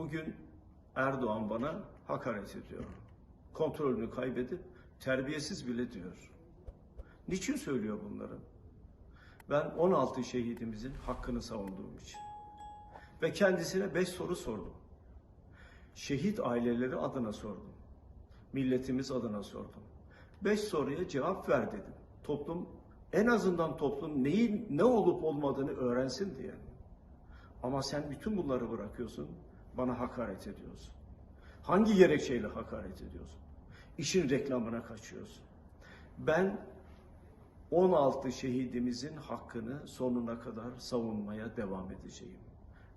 Bugün Erdoğan bana hakaret ediyor. Kontrolünü kaybedip terbiyesiz bile diyor. Niçin söylüyor bunları? Ben 16 şehidimizin hakkını savunduğum için. Ve kendisine 5 soru sordum. Şehit aileleri adına sordum. Milletimiz adına sordum. 5 soruya cevap ver dedim. Toplum en azından toplum neyin ne olup olmadığını öğrensin diye. Ama sen bütün bunları bırakıyorsun, bana hakaret ediyorsun. Hangi gerekçeyle hakaret ediyorsun? İşin reklamına kaçıyorsun. Ben 16 şehidimizin hakkını sonuna kadar savunmaya devam edeceğim.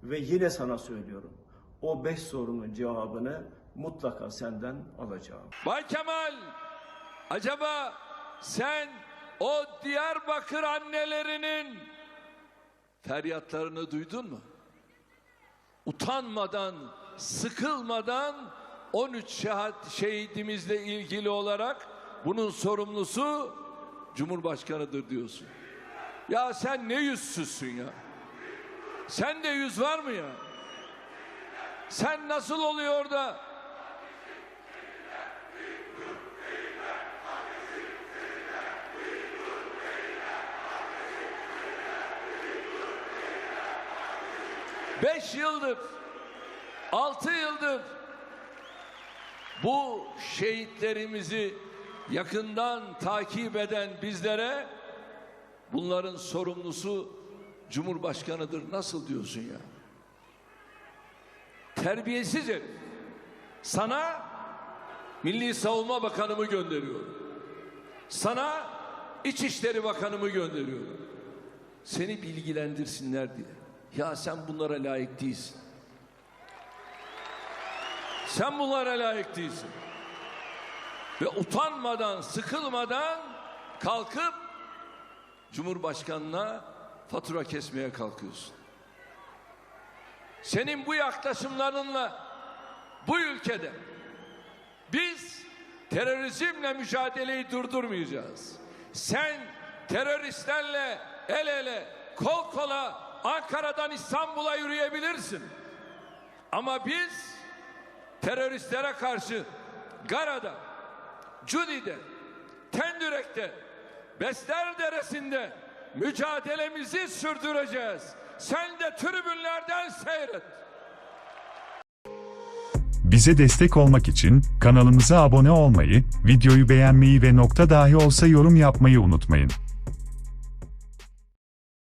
Ve yine sana söylüyorum. O beş sorunun cevabını mutlaka senden alacağım. Bay Kemal, acaba sen o Diyarbakır annelerinin feryatlarını duydun mu? Utanmadan, sıkılmadan 13 şehat şehidimizle ilgili olarak bunun sorumlusu Cumhurbaşkanıdır diyorsun. Ya sen ne yüzsüzsün ya? Sen de yüz var mı ya? Sen nasıl oluyor da Beş yıldır, altı yıldır bu şehitlerimizi yakından takip eden bizlere bunların sorumlusu Cumhurbaşkanıdır nasıl diyorsun ya? Terbiyesiz herif. Sana Milli Savunma Bakanımı gönderiyorum. Sana İçişleri Bakanımı gönderiyorum. Seni bilgilendirsinler diye. Ya sen bunlara layık değilsin. Sen bunlara layık değilsin. Ve utanmadan, sıkılmadan kalkıp Cumhurbaşkanına fatura kesmeye kalkıyorsun. Senin bu yaklaşımlarınla bu ülkede biz terörizmle mücadeleyi durdurmayacağız. Sen teröristlerle el ele, kol kola Ankara'dan İstanbul'a yürüyebilirsin. Ama biz teröristlere karşı Gara'da, Cudi'de, Tendürek'te, Besler Deresi'nde mücadelemizi sürdüreceğiz. Sen de tribünlerden seyret. Bize destek olmak için kanalımıza abone olmayı, videoyu beğenmeyi ve nokta dahi olsa yorum yapmayı unutmayın.